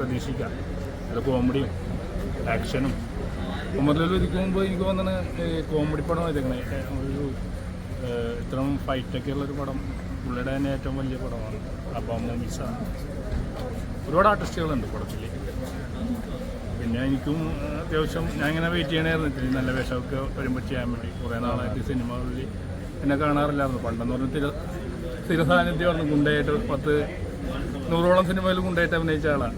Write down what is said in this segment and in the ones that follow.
പ്രതീക്ഷിക്കാം. അത് കോമഡിയും ആക്ഷനും ഉമറിൽ ഒരിക്കൽ മുമ്പ് എനിക്ക് തോന്നുന്നത് കോമഡി പടം ഇതങ്ങനെ ഒരു ഇത്ര ഫൈറ്റൊക്കെ ഉള്ളൊരു പടം പുള്ളിയുടെ തന്നെ ഏറ്റവും വലിയ പടമാണ്. അപ്പം മൂവീസ ഒരുപാട് ആർട്ടിസ്റ്റുകളുണ്ട് പടത്തിൽ പിന്നെ എനിക്കും അത്യാവശ്യം ഞാൻ ഇങ്ങനെ വെയിറ്റ് ചെയ്യണമായിരുന്നു നല്ല വേഷമൊക്കെ വരുമ്പോൾ ചെയ്യാൻ വേണ്ടി. കുറേ നാളായിട്ട് സിനിമകളിൽ എന്നെ കാണാറില്ലായിരുന്നു. പണ്ടെന്ന് പറഞ്ഞാൽ സ്ഥിര സാന്നിധ്യമായിരുന്നു ഗുണ്ടയായിട്ട് പത്ത് നൂറോളം സിനിമയിൽ ഗുണ്ടയായിട്ട് അഭിനയിച്ച ആളാണ്.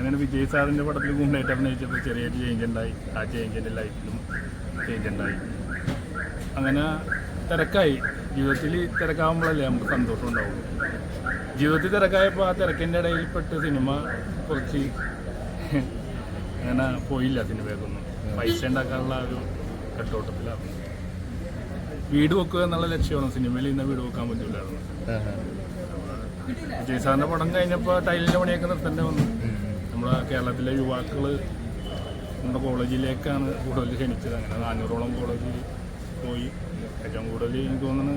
അങ്ങനെയാണ് വിജയ് സാറിന്റെ പടത്തിൽ ഗുണ്ടയായിട്ട് അഭിനയിച്ചപ്പോൾ ചെറിയൊരു ചേഞ്ച് ഉണ്ടായി. ആ ചേഞ്ചിന്റെ ലൈഫിലും ചേഞ്ച് ഉണ്ടായി. അങ്ങനെ തിരക്കായി. ജീവിതത്തിൽ തിരക്കാവുമ്പോഴല്ലേ നമുക്ക് സന്തോഷം ഉണ്ടാവുള്ളൂ. ജീവിതത്തിൽ തിരക്കായപ്പോൾ ആ തിരക്കിന്റെ ഇടയിൽ പെട്ട് സിനിമ കുറച്ച് അങ്ങനെ പോയില്ല സിനിമയൊക്കൊന്നും പൈസ ഉണ്ടാക്കാനുള്ള ഒരു കെട്ടോട്ടത്തിലാണ് വീട് വെക്കുക എന്നുള്ള ലക്ഷ്യമാണ്. സിനിമയിൽ ഇന്ന് വീട് വെക്കാൻ പറ്റില്ലായിരുന്നു വിജയ് സാറിന്റെ പടം കഴിഞ്ഞപ്പോൾ ടൈലിന്റെ പണിയൊക്കെ നിർത്തേണ്ടി വന്നു. നമ്മുടെ കേരളത്തിലെ യുവാക്കൾ നമ്മുടെ കോളേജിലേക്കാണ് കൂടുതൽ ക്ഷണിച്ചത്. അങ്ങനെ നാനൂറോളം കോളേജിൽ പോയി. ഏറ്റവും കൂടുതൽ എനിക്ക് തോന്നുന്നു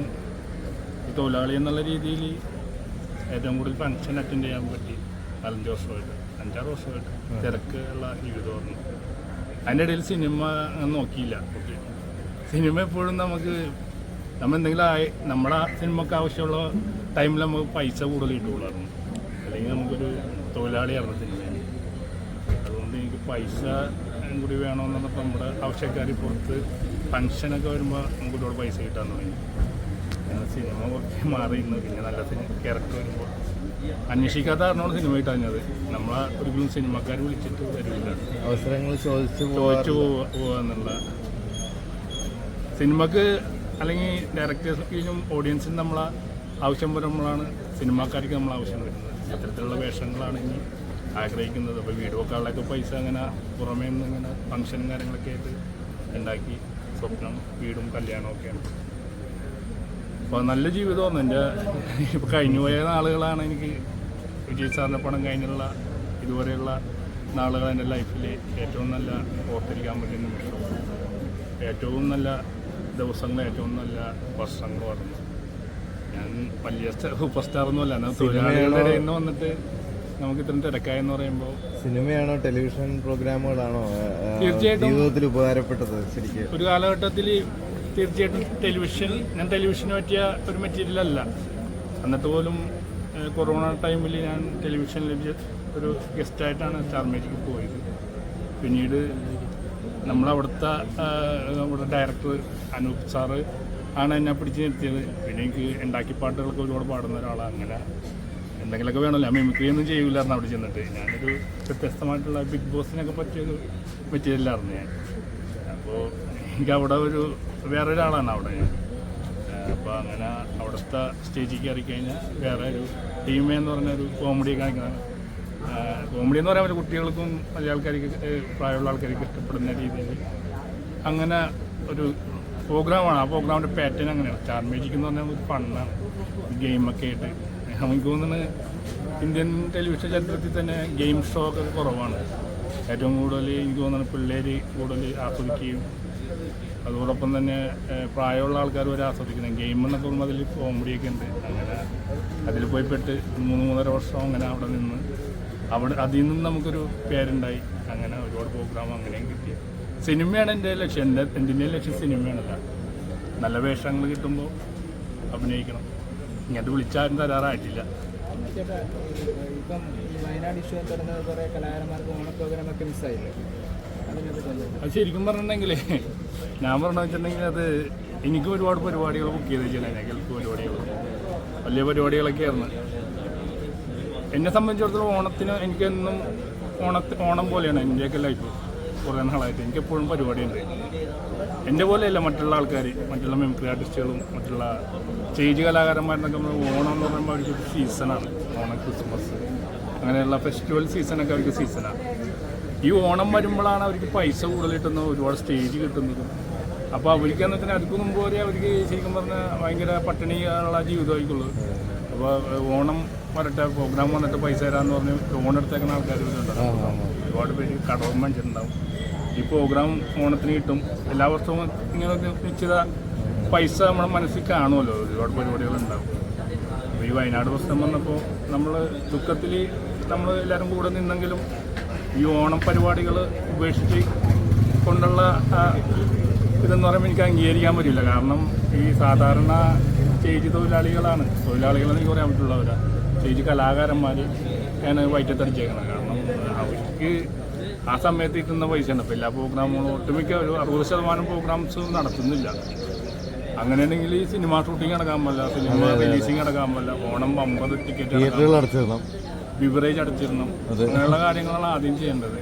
ഈ തൊഴിലാളി എന്നുള്ള രീതിയിൽ ഏറ്റവും കൂടുതൽ ഫങ്ഷൻ അറ്റൻഡ് ചെയ്യാൻ പറ്റി. നാലഞ്ച് വർഷമായിട്ട്. അഞ്ചാറ് വർഷമായിട്ട്. തിരക്കുള്ള ജീവിതമായിരുന്നു അതിന്റെ ഇടയിൽ സിനിമ നോക്കിയില്ല. ഓക്കെ. സിനിമ എപ്പോഴും നമുക്ക് നമ്മൾ എന്തെങ്കിലും ആയി നമ്മുടെ സിനിമക്ക് ആവശ്യമുള്ള ടൈമിൽ നമുക്ക് പൈസ കൂടുതൽ കിട്ടുകയുള്ളായിരുന്നു അല്ലെങ്കിൽ നമുക്കൊരു തൊഴിലാളിയായിരുന്നു സിനിമ അതുകൊണ്ട് എനിക്ക് പൈസ കൂടി വേണമെന്നുള്ളപ്പോൾ നമ്മുടെ ആവശ്യക്കാർ പുറത്ത് ഫങ്ഷനൊക്കെ വരുമ്പോൾ നമുക്ക് ഇതോടെ പൈസ കിട്ടാൻ തുടങ്ങി. സിനിമ കുറച്ച് മാറി ഇന്ന് പിന്നെ നല്ല സിനിമ ക്യാരക്ടർ വരുമ്പോൾ അന്വേഷിക്കാത്ത കാരണമാണ് സിനിമ കിട്ടാഞ്ഞത്. നമ്മളെ ഒരിക്കലും സിനിമക്കാർ വിളിച്ചിട്ട് വരില്ല. അവസരങ്ങൾ ചോദിച്ചു ചോദിച്ചു പോവുക എന്നുള്ള സിനിമക്ക് അല്ലെങ്കിൽ ഡയറക്ടേഴ്സിനും ഓഡിയൻസിനും നമ്മളെ ആവശ്യം വരുമ്പോഴാണ് സിനിമാക്കാർക്ക് നമ്മൾ ആവശ്യം വരുന്നത്. അത്തരത്തിലുള്ള വേഷങ്ങളാണ് ഇനി ആഗ്രഹിക്കുന്നത്. അപ്പോൾ വീട് വെക്കാനുള്ളൊക്കെ പൈസ അങ്ങനെ പുറമേ നിന്ന് ഇങ്ങനെ ഫംഗ്ഷനും കാര്യങ്ങളൊക്കെ ആയിട്ട് ഉണ്ടാക്കി സ്വപ്നം വീടും കല്യാണവും ഒക്കെയാണ്. അപ്പോൾ നല്ല ജീവിതമാണ്. എന്റെ ഇപ്പോൾ കഴിഞ്ഞു പോയ നാളുകളാണ് എനിക്ക് വിജയ് സാറിന്റെ പണം കഴിഞ്ഞുള്ള ഇതുവരെയുള്ള നാളുകൾ എന്റെ ലൈഫിൽ ഏറ്റവും നല്ല ഓർത്തിരിക്കാൻ പറ്റുന്ന നിമിഷം. ഏറ്റവും നല്ല ദിവസങ്ങൾ ഏറ്റവും നല്ല വർഷങ്ങളുമായിരുന്നു ഞാൻ വലിയ സൂപ്പർ സ്റ്റാർ ഒന്നുമല്ല. എന്നാൽ തൊഴിലാളികളുടെ ഇടയിൽ നിന്ന് വന്നിട്ട് നമുക്ക് ഇത്രയും തിരക്കായെന്ന് പറയുമ്പോൾ സിനിമയാണോ ടെലിവിഷൻ പ്രോഗ്രാമുകളാണോ? തീർച്ചയായിട്ടും. ജീവിതത്തിൽ ഉപകാരപ്പെട്ടത് ശരിക്കും? ഒരു കാലഘട്ടത്തിൽ തീർച്ചയായിട്ടും ടെലിവിഷൻ ഞാൻ ടെലിവിഷന് പറ്റിയ ഒരു മെറ്റീരിയൽ അല്ല. എന്നിട്ട് പോലും കൊറോണ ടൈമിൽ ഞാൻ ടെലിവിഷനിൽ ഒരു ഗസ്റ്റായിട്ടാണ് സ്റ്റാർ മേജിക്ക് പോയത്. പിന്നീട് നമ്മളവിടുത്തെ നമ്മുടെ ഡയറക്ടർ അനൂപ് സാറ് ആണ് എന്നെ പിടിച്ച് നിർത്തിയത്. പിന്നെ എനിക്ക് ഉണ്ടാക്കി പാട്ടുകളൊക്കെ ഒരുപാട് പാടുന്ന ഒരാളാണ് അങ്ങനെ എന്തെങ്കിലുമൊക്കെ വേണമല്ലോ. മിമിക്രി ഒന്നും ചെയ്യില്ലായിരുന്നു അവിടെ ചെന്നിട്ട്. ഞാനൊരു വ്യത്യസ്തമായിട്ടുള്ള ബിഗ് ബോസിനൊക്കെ പറ്റിയൊരു മെറ്റീരിയലായിരുന്നു ഞാൻ. അപ്പോൾ എനിക്ക് അവിടെ ഒരു വേറൊരാളാണ് അവിടെ ഞാൻ. അപ്പോൾ അങ്ങനെ അവിടുത്തെ സ്റ്റേജിൽ കയറി കഴിഞ്ഞാൽ വേറെ ഒരു ടീം എന്ന് പറഞ്ഞൊരു കോമഡി കാണിക്കുന്ന കോമഡി എന്ന് പറയാൻ കുട്ടികൾക്കും വലിയ ആൾക്കാർക്ക് പ്രായമുള്ള ആൾക്കാർക്ക് ഇഷ്ടപ്പെടുന്ന രീതിയിൽ അങ്ങനെ ഒരു പ്രോഗ്രാമാണ് ആ പ്രോഗ്രാമിന്റെ പാറ്റേൺ അങ്ങനെയാണ്. സ്റ്റാർ മ്യൂസിക് എന്ന് പറഞ്ഞാൽ ഫണ്ണാണ് ഗെയിമൊക്കെ ആയിട്ട്. നമുക്ക് തോന്നുന്നത് ഇന്ത്യൻ ടെലിവിഷൻ ചരിത്രത്തിൽ തന്നെ ഗെയിം ഷോ ഒക്കെ കുറവാണ്. ഏറ്റവും കൂടുതൽ എനിക്ക് തോന്നുന്നത് പിള്ളേർ കൂടുതൽ ആസ്വദിക്കുകയും അതോടൊപ്പം തന്നെ പ്രായമുള്ള ആൾക്കാർ വരെ ആസ്വദിക്കുന്നത്. ഗെയിം എന്നൊക്കെ പറയുമ്പോൾ അതിൽ കോമഡിയൊക്കെ ഉണ്ട്. അങ്ങനെ അതിൽ പോയി പെട്ട് മൂന്ന് മൂന്നര വർഷം അങ്ങനെ അവിടെ നിന്ന് അവിടെ അതിൽ നിന്നും നമുക്കൊരു പേരുണ്ടായി. അങ്ങനെ ഒരുപാട് പ്രോഗ്രാം അങ്ങനെയും കിട്ടി. സിനിമയാണ് എന്റെ ലക്ഷ്യം. എന്റെ എന്റെ ലക്ഷ്യം സിനിമയാണല്ല. നല്ല വേഷങ്ങൾ കിട്ടുമ്പോൾ അഭിനയിക്കണം. ഇങ്ങോട്ട് വിളിച്ചാലും തരാറായിട്ടില്ല. ഇപ്പം ഈ വയനാട് ഇഷ്യൂ തുടർന്ന് കുറേ കലാകാരന്മാർക്ക് ഓണ പ്രോഗ്രാമൊക്കെ മിസ്സായില്ലേ അത് ശരിക്കും പറഞ്ഞിട്ടുണ്ടെങ്കിൽ ഞാൻ പറഞ്ഞു വെച്ചിട്ടുണ്ടെങ്കിൽ അത് എനിക്ക് ഒരുപാട് പരിപാടികൾ ബുക്ക് ചെയ്ത് വെച്ചാൽ ഗൾഫ് പരിപാടികൾ. വലിയ പരിപാടികളൊക്കെ ആയിരുന്നു. എന്നെ സംബന്ധിച്ചിടത്തോളം ഓണത്തിന് എനിക്കെന്നും ഓണത്തി ഓണം പോലെയാണ് എന്റെയൊക്കെ ലൈഫ് കുറേ നാളായിട്ട് എനിക്കെപ്പോഴും പരിപാടിയുണ്ട്. എന്റെ പോലെയല്ല മറ്റുള്ള ആൾക്കാർ മറ്റുള്ള മെമിക്രി ആർട്ടിസ്റ്റുകളും മറ്റുള്ള സ്റ്റേജ് കലാകാരന്മാരെന്നൊക്കെ നമ്മൾ ഓണം എന്ന് പറയുമ്പോൾ അവർക്ക് സീസണാണ് ഓണം ക്രിസ്മസ് അങ്ങനെയുള്ള ഫെസ്റ്റിവൽ സീസണൊക്കെ അവർക്ക് സീസണാണ് ഈ ഓണം വരുമ്പോഴാണ് അവർക്ക് പൈസ കൂടുതൽ കിട്ടുന്നത് ഒരുപാട് സ്റ്റേജ് കിട്ടുന്നതും. അപ്പോൾ അവർക്ക് എന്ന് വെച്ചാൽ അതിക്ക് മുമ്പ് വരെ അവർക്ക് ശരിക്കും പറഞ്ഞാൽ ഭയങ്കര പട്ടിണിയുള്ള ജീവിതമായിരിക്കുള്ളൂ. അപ്പോൾ ഓണം വരട്ടെ പ്രോഗ്രാം വന്നിട്ട് പൈസ തരാമെന്ന് പറഞ്ഞ് ലോൺ എടുത്തേക്കുന്ന ആൾക്കാർ ഒരുപാട് പേര് കടവും മനുഷ്യരുണ്ടാവും ഈ പ്രോഗ്രാം ഓണത്തിന് കിട്ടും. എല്ലാ വർഷവും ഇങ്ങനെ നിശ്ചിത പൈസ നമ്മുടെ മനസ്സിൽ കാണുമല്ലോ. ഒരുപാട് പരിപാടികളുണ്ടാവും അപ്പോൾ ഈ വയനാട് പ്രശ്നം വന്നപ്പോൾ നമ്മൾ ദുഃഖത്തിൽ നമ്മൾ എല്ലാവരും കൂടെ നിന്നെങ്കിലും ഈ ഓണം പരിപാടികൾ ഉപേക്ഷിച്ച് കൊണ്ടുള്ള ഇതെന്ന് പറയുമ്പോൾ എനിക്ക് അംഗീകരിക്കാൻ പറ്റില്ല. കാരണം ഈ സാധാരണ സ്റ്റേജ് തൊഴിലാളികളാണ്. തൊഴിലാളികളെന്ന് എനിക്ക് പറയാൻ പറ്റുള്ളവരാണ് സ്റ്റേജ് കലാകാരന്മാർ ഞാൻ വയറ്റത്തടിച്ചേക്കണം കാരണം അവർക്ക് ആ സമയത്ത് കിട്ടുന്ന പൈസ ഉണ്ട് അപ്പോൾ എല്ലാ പ്രോഗ്രാമുകളും ഒട്ടുമിക്ക ഒരു അറുപത് ശതമാനം പ്രോഗ്രാംസ് നടത്തുന്നില്ല. അങ്ങനെയാണെങ്കിൽ ഈ സിനിമ ഷൂട്ടിംഗ് അടക്കാൻ പറ്റില്ല സിനിമ റിലീസിങ് അടക്കാൻ പറ്റില്ല ഓണം അമ്പത് ടിക്കറ്റ് ബിവറേജ് അടച്ചിരണം അങ്ങനെയുള്ള കാര്യങ്ങളാണ് ആദ്യം ചെയ്യേണ്ടത്.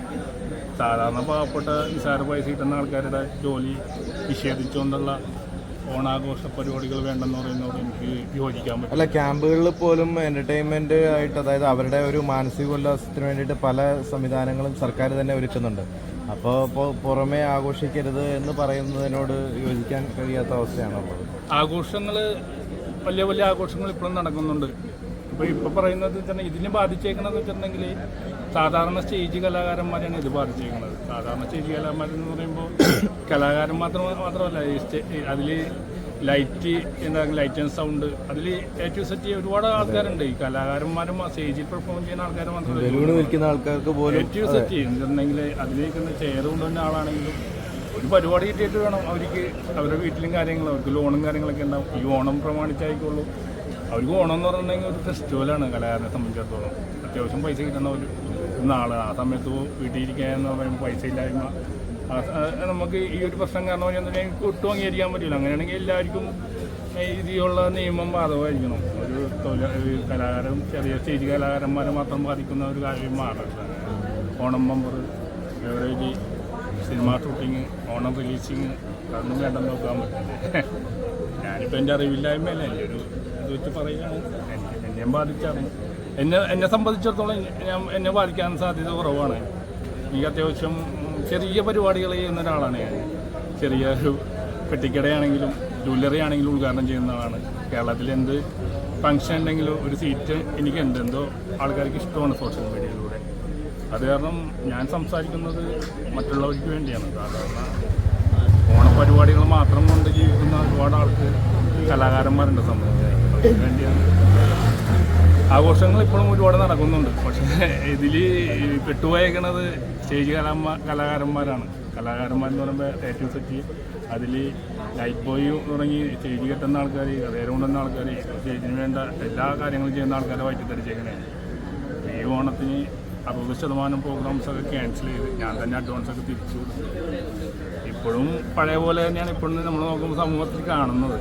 സാധാരണ പാവപ്പെട്ട നിസാര പൈസ കിട്ടുന്ന ആൾക്കാരുടെ ജോലി നിഷേധിച്ചുകൊണ്ടുള്ള ഓണാഘോഷ പരിപാടികൾ വേണ്ടെന്ന് പറയുന്നതോട് എനിക്ക് യോജിക്കാൻ പറ്റും അല്ല ക്യാമ്പുകളിൽ പോലും എന്റർടൈൻമെന്റ് ആയിട്ട് അതായത് അവരുടെ ഒരു മാനസിക ഉല്ലാസത്തിന് വേണ്ടിയിട്ട് പല സംവിധാനങ്ങളും സർക്കാർ തന്നെ ഒരുക്കുന്നുണ്ട്. അപ്പോൾ ഇപ്പോൾ പുറമേ ആഘോഷിക്കരുത് എന്ന് പറയുന്നതിനോട് യോജിക്കാൻ കഴിയാത്ത അവസ്ഥയാണുള്ളത് ആഘോഷങ്ങൾ വലിയ വലിയ ആഘോഷങ്ങൾ ഇപ്പോഴും നടക്കുന്നുണ്ട്. അപ്പോൾ ഇപ്പോൾ പറയുന്നത് തന്നെ ഇതിനെ ബാധിച്ചേക്കണമെന്ന് വെച്ചിട്ടുണ്ടെങ്കിൽ സാധാരണ സ്റ്റേജ് കലാകാരന്മാരെയാണ് ഇത് ബാധിച്ചിരിക്കുന്നത് സാധാരണ സ്റ്റേജ് കലാകാരന്മാരെന്ന് പറയുമ്പോൾ കലാകാരൻ മാത്രം മാത്രമല്ല ഈ സ്റ്റേ അതിൽ ലൈറ്റ് എന്താ ലൈറ്റ് ആൻഡ് സൗണ്ട് അതിൽ ഏറ്റവും സെറ്റ് ഒരുപാട് ആൾക്കാരുണ്ട്. ഈ കലാകാരന്മാരും സ്റ്റേജിൽ പെർഫോം ചെയ്യുന്ന ആൾക്കാർ മാത്രമല്ല ആൾക്കാർക്ക് പോലും ഏറ്റവും സെറ്റ് ചെയ്യുന്നുണ്ടെങ്കിൽ അതിലേക്കുന്ന ചെയർ കൊണ്ടുവന്ന ആളാണെങ്കിലും ഒരു പരിപാടി കിട്ടിയിട്ട് വേണം അവർക്ക്. അവരുടെ വീട്ടിലും കാര്യങ്ങളും അവർക്ക് ലോണും കാര്യങ്ങളൊക്കെ ഉണ്ടാവും. ഈ ഓണം പ്രമാണിച്ചായിക്കോളൂ. അവർക്ക് ഓണം എന്ന് പറഞ്ഞിട്ടുണ്ടെങ്കിൽ ഒരു ഫെസ്റ്റിവലാണ് കലാകാരനെ സംബന്ധിച്ചിടത്തോളം. അത്യാവശ്യം പൈസ കിട്ടുന്ന ഒരു നാൾ ആ സമയത്ത് വീട്ടിലിരിക്കാന്ന് പറയുമ്പോൾ പൈസ ഇല്ലായ്മ. നമുക്ക് ഈ ഒരു പ്രശ്നം കാരണം എനിക്ക് ഒട്ടും അംഗീകരിക്കാൻ പറ്റില്ല അങ്ങനെയാണെങ്കിൽ എല്ലാവർക്കും ഈ ഇതിലുള്ള നിയമം ബാധകമായിരിക്കണം. ഒരു തൊഴിൽ കലാകാരം ചെറിയ സ്റ്റേജ് കലാകാരന്മാരെ മാത്രം ബാധിക്കുന്ന ഒരു കാര്യം മാറില്ല Onam bumper February cinema shooting Onam releasing അതൊന്നും വേണ്ടെന്ന് നോക്കാൻ പറ്റില്ല. ഞാനിപ്പോൾ എന്റെ അറിവില്ലായ്മയല്ല. എന്റെ ഒരു ഇത് വെച്ച് പറയുകയാണ്. എന്നെ എന്നെയും ബാധിച്ചാണ്. എന്നെ എന്നെ സംബന്ധിച്ചിടത്തോളം ഞാൻ എന്നെ ബാധിക്കാൻ സാധ്യത കുറവാണ്. എനിക്ക് അത്യാവശ്യം ചെറിയ പരിപാടികൾ ചെയ്യുന്ന ഒരാളാണ് ഞാൻ. ചെറിയ ഒരു പെട്ടിക്കടയാണെങ്കിലും ജ്വല്ലറി ആണെങ്കിലും ഉദ്ഘാടനം ചെയ്യുന്ന ആളാണ്. കേരളത്തിൽ എന്ത് ഫംഗ്ഷൻ ഉണ്ടെങ്കിലും ഒരു സീറ്റ് എനിക്ക് എന്തോ ആൾക്കാർക്ക് ഇഷ്ടമാണ് സോഷ്യൽ മീഡിയയിലൂടെ അത് കാരണം ഞാൻ സംസാരിക്കുന്നത് മറ്റുള്ളവർക്ക് വേണ്ടിയാണ്. സാധാരണ ഓണപരിപാടികൾ മാത്രം കൊണ്ട് ജീവിക്കുന്ന ഒരുപാട് ആൾക്ക് കലാകാരന്മാരുണ്ട് സംബന്ധിച്ച്. വേണ്ടിയാണ് ആഘോഷങ്ങൾ ഇപ്പോഴും ഒരുപാട് നടക്കുന്നുണ്ട്. പക്ഷേ ഇതിൽ പെട്ടുപോയേക്കണത് സ്റ്റേജ് കലാമ കലാകാരന്മാരാണ്. കലാകാരന്മാരെന്ന് പറയുമ്പോൾ ഏറ്റവും സെറ്റ് അതിൽ ലൈറ്റ് ബോയ് തുടങ്ങി സ്റ്റേജ് കെട്ടുന്ന ആൾക്കാർ കഥേരം കൊണ്ടുവന്ന ആൾക്കാർ സ്റ്റേജിന് വേണ്ട എല്ലാ കാര്യങ്ങളും ചെയ്യുന്ന ആൾക്കാരെ വയറ്റിത്തടിച്ചേക്കണേ ഈ ഓണത്തിന് അറുപത് ശതമാനം പ്രോഗ്രാംസൊക്കെ ക്യാൻസൽ ചെയ്ത് ഞാൻ തന്നെ അഡ്വാൻസൊക്കെ തിരിച്ചു. ഇപ്പോഴും പഴയ പോലെ തന്നെയാണ് ഇപ്പോഴും നമ്മൾ നോക്കുമ്പോൾ സമൂഹത്തിൽ കാണുന്നത്.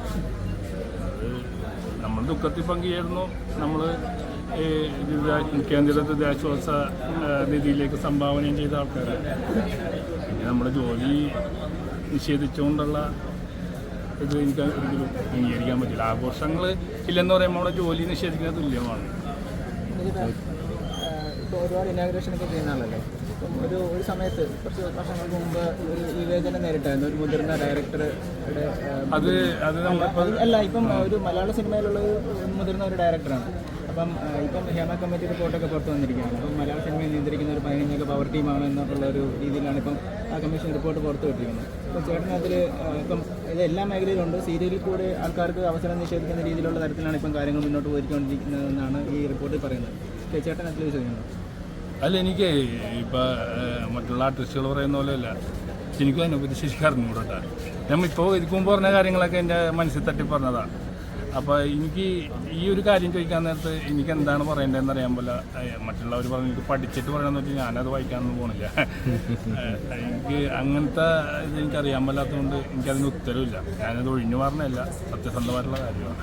നമ്മൾ ദുഃഖത്തിൽ പങ്കുചേരുന്നു. നമ്മൾ കേന്ദ്ര ദുരിതാശ്വാസ നിധിയിലേക്ക് സംഭാവനയും ചെയ്ത ആൾക്കാരാണ് പിന്നെ നമ്മുടെ ജോലി നിഷേധിച്ചുകൊണ്ടുള്ള ഇത് എനിക്ക് ഒരിക്കലും അംഗീകരിക്കാൻ പറ്റില്ല. ആഘോഷങ്ങൾ ഇല്ലെന്ന് പറയുമ്പോൾ നമ്മുടെ ജോലി നിഷേധിക്കുന്നത് തുല്യമാണ്. ഒരുപാട് ഇനാഗ്രേഷൻ ഒക്കെ ചെയ്യുന്ന ആളല്ലേ? ഒരു ഒരു സമയത്ത് കുറച്ച് വർഷങ്ങൾക്ക് മുമ്പ് ഒരു വിവേചനം നേരിട്ടായിരുന്നു. ഒരു മുതിർന്ന ഡയറക്ടർ അത് അത് അല്ല ഇപ്പം ഒരു മലയാള സിനിമയിലുള്ള ഒരു മുതിർന്ന ഒരു ഡയറക്ടറാണ് അപ്പം ഇപ്പം ഹേമ കമ്മിറ്റി റിപ്പോർട്ടൊക്കെ പുറത്തു വന്നിരിക്കുകയാണ്. അപ്പം മലയാള സിനിമയെ നിയന്ത്രിക്കുന്ന ഒരു പതിനഞ്ചൊക്കെ പവർ ടീമാണ് എന്നുള്ള ഒരു രീതിയിലാണ് ഇപ്പം ആ കമ്മീഷൻ റിപ്പോർട്ട് പുറത്തു വിട്ടിരിക്കുന്നത്. അപ്പം ചേട്ടൻ അതിൽ ഇപ്പം ഇത് എല്ലാ മേഖലയിലുണ്ട്. സീരിയലിൽ കൂടെ ആൾക്കാർക്ക് അവസരം നിഷേധിക്കുന്ന രീതിയിലുള്ള തരത്തിലാണ് ഇപ്പം കാര്യങ്ങൾ മുന്നോട്ട് പോയിക്കൊണ്ടിരിക്കുന്നതെന്നാണ് ഈ റിപ്പോർട്ടിൽ പറയുന്നത്. ചേട്ടൻ അതിൽ ചോദിക്കുന്നത് അല്ല എനിക്ക് ഇപ്പം മറ്റുള്ള ആർട്ടിസ്റ്റുകൾ പറയുന്ന പോലെ അല്ല എനിക്കും അതിനെപ്പറ്റി ശരിക്കാറുണ്ട് കൂടെ ഞാൻ ഇപ്പോൾ ഇരിക്കുമ്പോൾ പറഞ്ഞ കാര്യങ്ങളൊക്കെ എന്റെ മനസ്സിൽ തട്ടി പറഞ്ഞതാണ് അപ്പോൾ എനിക്ക് ഈ ഒരു കാര്യം ചോദിക്കാൻ നേരത്ത് എനിക്ക് എന്താണ് പറയേണ്ടതെന്ന് അറിയാൻ പോലെ മറ്റുള്ളവർ പറഞ്ഞു എനിക്ക് പഠിച്ചിട്ട് പറയണമെന്ന് വെച്ചാൽ ഞാനത് വായിക്കാനൊന്നും പോണില്ല. എനിക്ക് അങ്ങനത്തെ ഇത് എനിക്ക് അറിയാൻ പറ്റാത്തതുകൊണ്ട് എനിക്കതിന് ഉത്തരവില്ല. ഞാനത് ഒഴിഞ്ഞു പറഞ്ഞല്ല സത്യസന്ധമായിട്ടുള്ള കാര്യമാണ്.